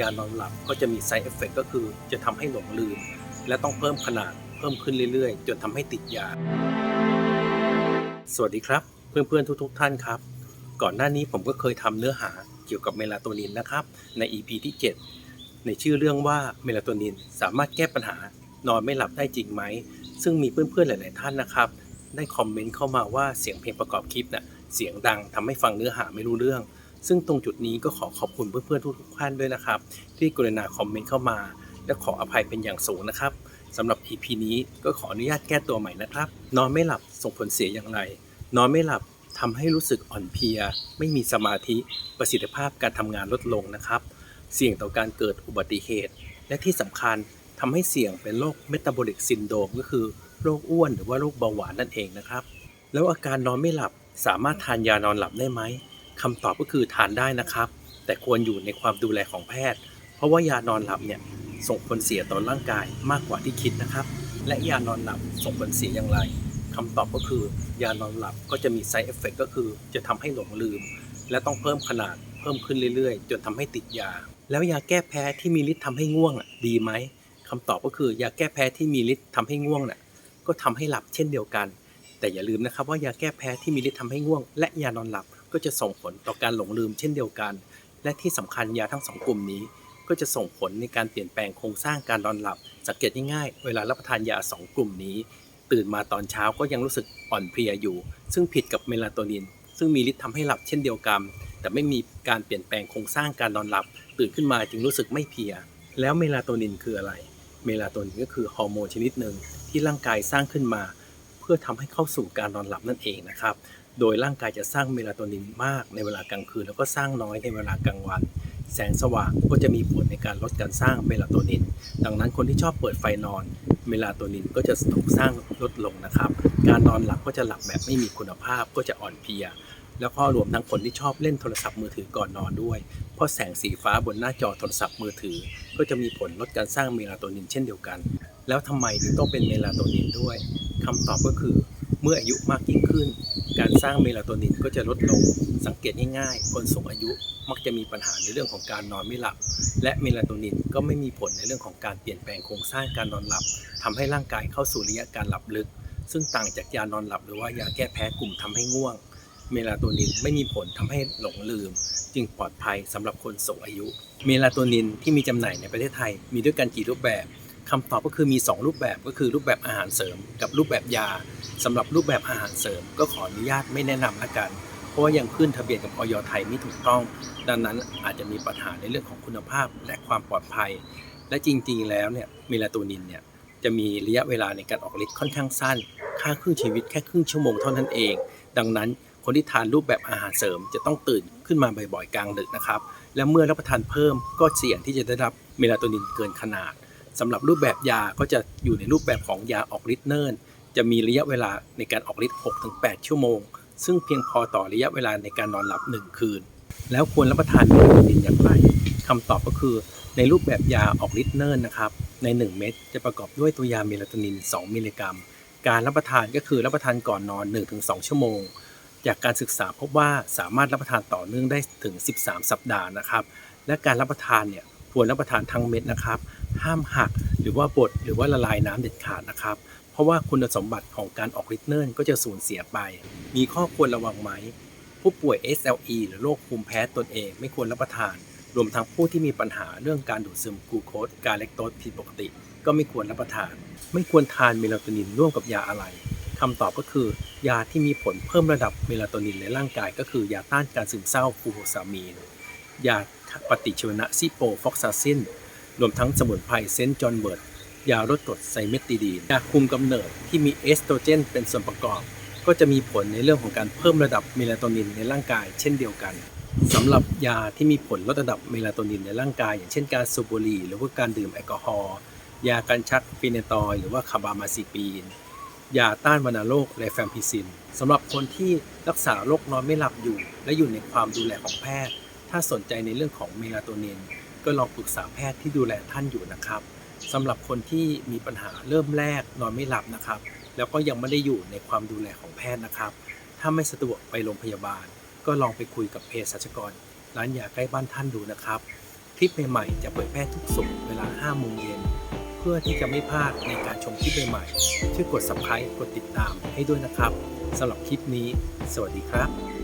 ยานอนหลับก็จะมี side effect ก็คือจะทำให้หลงลืม และต้องเพิ่มขนาดเพิ่มขึ้นเรื่อยๆ จนทำให้ติดยา สวัสดีครับ เพื่อนๆทุกๆท่านครับ ก่อนหน้านี้ผมก็เคยทำเนื้อหาเกี่ยวกับเมลาโทนินนะครับ ใน EP ที่ 7 ในชื่อเรื่องว่าเมลาโทนินสามารถแก้ปัญหานอนไม่หลับได้จริงไหม ซึ่งมีเพื่อนๆหลาย ๆ ท่านนะครับ ได้คอมเมนต์เข้ามาว่าเสียงเพลงประกอบคลิปน่ะเสียงดังทำให้ฟังเนื้อหาไม่รู้เรื่อง ซึ่งตรงจุดนี้ก็ขอขอบคุณเพื่อนๆทุกๆท่านด้วยนะครับ ที่กรุณาคอมเมนต์เข้ามา และขออภัยเป็นอย่างสูงนะครับสำหรับ EP นี้ก็ขออนุญาตแก้ตัวใหม่นะครับ นอนไม่หลับส่งผลเสียอย่างไร นอนไม่หลับทำให้รู้สึกอ่อนเพลีย ไม่มีสมาธิประสิทธิภาพการทำงานลดลงนะครับ เสี่ยงต่อการเกิดอุบัติเหตุ และที่สำคัญทำให้เสี่ยงเป็นโรคเมตาบอลิกซินโดรมก็คือโรคอ้วนหรือว่าโรคเบาหวานนั่นเองนะครับ แล้วอาการนอนไม่หลับสามารถทานยานอนหลับได้ไหม คำตอบก็คือทานได้นะครับ แต่ควรอยู่ในความดูแลของแพทย์ เพราะว่ายานอนหลับเนี่ยส่งผลเสียต่อร่างกายมากกว่าที่คิดนะครับ และยานอนหลับส่งผลเสียอย่างไรคำตอบก็คือยานอนหลับก็จะมี side effect ก็คือจะทำให้หลงลืม และต้องเพิ่มขนาดเพิ่มขึ้นเรื่อยๆ จนทำให้ติดยา แล้วยาแก้แพ้ที่มีฤทธิ์ทำให้ง่วงอะดีไหมคำตอบก็คือยาแก้แพ้ที่มีฤทธิ์ทำให้ง่วงน่ะก็ทำให้หลับเช่นเดียวกัน แต่อย่าลืมนะครับว่ายาแก้แพ้ที่มีฤทธิ์ทำให้ง่วง และยานอนหลับ ก็จะส่งผลต่อการหลงลืมเช่นเดียวกัน และที่สำคัญยาทั้งสองกลุ่มนี้ ก็จะส่งผลในการเปลี่ยนแปลงโครงสร้างการนอนหลับ สังเกตง่ายๆ เวลารับประทานยาสองกลุ่มนี้ ตื่นมาตอนเช้าก็ยังรู้สึกอ่อนเพลียอยู่ ซึ่งผิดกับเมลาโทนิน ซึ่งมีฤทธิ์ทำให้หลับเช่นเดียวกัน แต่ไม่มีการเปลี่ยนแปลงโครงสร้างการนอนหลับ ตื่นขึ้นมาจึงรู้สึกไม่เพลีย แล้วเมลาโทนินคืออะไร เมลาโทนินก็คือฮอร์โมนชนิดหนึ่งที่ร่างกายสร้างขึ้นมา เพื่อทำให้เข้าสู่การนอนหลับนั่นเองนะครับ โดยร่างกายจะสร้างเมลาโทนินมากในเวลากลางคืน แล้วก็สร้างน้อยในเวลากลางวัน แสงสว่างก็จะมีผลในการลดการสร้างเมลาโทนิน ดังนั้นคนที่ชอบเปิดไฟนอน เมลาโทนินก็จะถูกสร้างลดลงนะครับ การนอนหลับก็จะหลับแบบไม่มีคุณภาพก็จะอ่อนเพลียแล้วก็รวมทั้งคนที่ชอบเล่นโทรศัพท์มือถือก่อนนอนด้วย เพราะแสงสีฟ้าบนหน้าจอโทรศัพท์มือถือ ก็จะมีผลลดการสร้างเมลาโทนินเช่นเดียวกัน แล้วทำไมถึงต้องเป็นเมลาโทนินด้วยคำตอบก็คือ เมื่ออายุมากยิ่งขึ้น การสร้างเมลาโทนินก็จะลดลง สังเกตง่ายๆ คนสูงอายุมักจะมีปัญหาในเรื่องของการนอนไม่หลับ และเมลาโทนินก็ไม่มีผลในเรื่องของการเปลี่ยนแปลงโครงสร้างการนอนหลับทำให้ร่างกายเข้าสู่ระยะการหลับลึก ซึ่งต่างจากยานอนหลับหรือว่ายาแก้แพ้กลุ่มทำให้ง่วง เมลาโทนินไม่มีผลทำให้หลงลืม จึงปลอดภัยสำหรับคนสูงอายุ เมลาโทนินที่มีจำหน่ายในประเทศไทยมีด้วยกันกี่รูปแบบ คำตอบก็คือมี 2 รูปแบบก็คือรูปแบบอาหารเสริม กับรูปแบบยาสำหรับรูปแบบอาหารเสริม ก็ขออนุญาตไม่แนะนำละกัน เพราะว่ายังขึ้นทะเบียนกับออยไทยไม่ถูกต้อง ดังนั้นอาจจะมีปัญหาในเรื่องของคุณภาพและความปลอดภัย และจริง ๆ แล้วเนี่ยเมลาโทนินเนี่ยจะมีระยะเวลาในการออกฤทธิ์ค่อนข้างสั้น ค่าครึ่งชีวิตแค่ครึ่งชั่วโมงเท่านั้นเอง ดังนั้นคนที่ทานรูปแบบอาหารเสริม จะต้องตื่นขึ้นมาบ่อยๆกลางดึกนะครับ และเมื่อรับประทานเพิ่มก็เสี่ยงที่จะได้รับเมลาโทนินเกินขนาด สำหรับรูปแบบยาก็จะอยู่ในรูปแบบของยาออกฤทธิ์เนิ่น จะมีระยะเวลาในการออกฤทธิ์ 6-8 ชั่วโมง ซึ่งเพียงพอต่อระยะเวลาในการนอนหลับ 1 คืน แล้วควรรับประทานเมลาโทนินอย่างไรคำตอบก็คือในรูปแบบยาออกฤทธิ์เนิ่นนะครับ ใน 1 เม็ดจะประกอบด้วยตัวยาเมลาโทนิน 2 มิลลิกรัม การรับประทานก็คือรับประทานก่อนนอน 1-2 ชั่วโมง จากการศึกษาพบว่าสามารถรับประทานต่อเนื่องได้ถึง 13 สัปดาห์นะครับ และการรับประทานเนี่ย ควรรับประทานทั้งเม็ดนะครับ ห้ามหักหรือว่าบดหรือว่าละลายน้ำเด็ดขาดนะครับ เพราะว่าคุณสมบัติของการออกฤทธิ์เนิ่นก็จะสูญเสียไป มีข้อควรระวังไหม ผู้ป่วย SLE หรือโรคภูมิแพ้ตนเองไม่ควรรับประทาน รวมทั้งผู้ที่มีปัญหาเรื่องการดูดซึมกลูโคสการเลคโตสผิดปกติ ก็ไม่ควรรับประทาน ไม่ควรทานเมลาโทนินร่วมกับยาอะไรคำตอบก็คือยาที่มีผลเพิ่มระดับเมลาโทนินในร่างกายก็คือยาต้านการซึมเศร้าฟูโฮซามีน ยาปฏิชีวนะซิโปฟอกซาซิน รวมทั้งสมุนไพรเซนต์จอห์นเบิร์ด ยาลดกรดไซเมติดีน ยาคุมกำเนิดที่มีเอสโตรเจนเป็นส่วนประกอบ ก็จะมีผลในเรื่องของการเพิ่มระดับเมลาโทนินในร่างกายเช่นเดียวกันสำหรับยาที่มีผลลดระดับเมลาโทนินในร่างกาย อย่างเช่นการสูบบุหรี่หรือว่าการดื่มแอลกอฮอล์ยากันชักฟีเนตอยหรือว่าคาบามาซิปีน ยาต้านวัณโรคไลแฟมพิซินสำหรับคนที่รักษาโรคนอนไม่หลับอยู่ และอยู่ในความดูแลของแพทย์ ถ้าสนใจในเรื่องของเมลาโทนิน ก็ลองปรึกษาแพทย์ที่ดูแลท่านอยู่นะครับสำหรับคนที่มีปัญหาเริ่มแรกนอนไม่หลับนะครับ แล้วก็ยังไม่ได้อยู่ในความดูแลของแพทย์นะครับ ถ้าไม่สะดวกไปโรงพยาบาล ก็ลองไปคุยกับเภสัชกร ร้านยาใกล้บ้านท่านดูนะครับ คลิปใหม่ๆจะเผยแพร่ทุกศุกเวลา5โมงเย็นเพื่อที่จะไม่พลาดในการชมคลิปใหม่ๆช่วยกด subscribe กดติดตามให้ด้วยนะครับสำหรับคลิปนี้ สวัสดีครับ